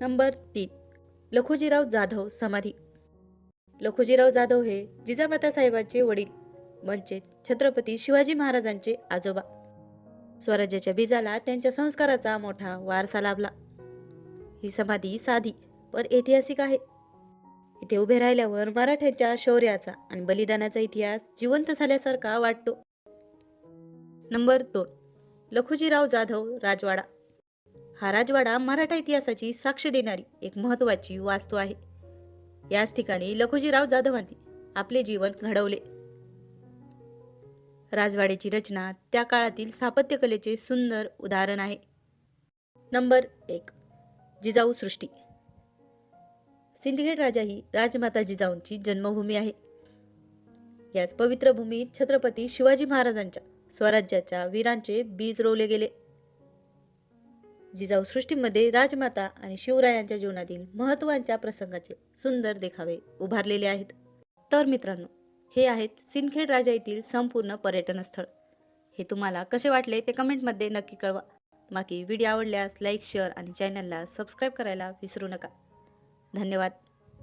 Number तीन. लखोजीराव जाधव समाधी. लखोजीराव जाधव हे जिजामाता साहेबांचे वडील म्हणजे छत्रपती शिवाजी महाराजांचे आजोबा. स्वराज्याच्या बीजाला त्यांच्या संस्काराचा मोठा वारसा लाभला. ही समाधी साधी पण ऐतिहासिक आहे. इथे उभे राहिल्यावर मराठ्यांच्या शौर्याचा आणि बलिदानाचा इतिहास जिवंत झाल्यासारखा वाटतो. नंबर दोन. लखुजीराव जाधव राजवाडा. हा राजवाडा मराठा इतिहासाची साक्ष देणारी एक महत्वाची वास्तू आहे. याच ठिकाणी लखुजीराव जाधवांनी आपले जीवन घडवले. राजवाड्याची रचना त्या काळातील स्थापत्यकलेचे सुंदर उदाहरण आहे. नंबर एक जिजाऊ सृष्टी. सिंदखेड राजा ही राजमाता जिजाऊंची जन्मभूमी आहे. याच पवित्र भूमीत छत्रपती शिवाजी महाराजांच्या स्वराज्याच्या वीरांचे बीज रोवले गेले. जिजाऊसृष्टीमध्ये राजमाता आणि शिवरायांच्या जीवनातील महत्त्वाच्या प्रसंगाचे सुंदर देखावे उभारलेले आहेत. तर मित्रांनो हे आहेत सिंदखेड राजा येथील संपूर्ण पर्यटन स्थळ हे तुम्हाला कसे वाटले ते कमेंटमध्ये नक्की कळवा. बाकी व्हिडिओ आवडल्यास लाईक शेअर आणि चॅनलला सबस्क्राईब करायला विसरू नका. धन्यवाद.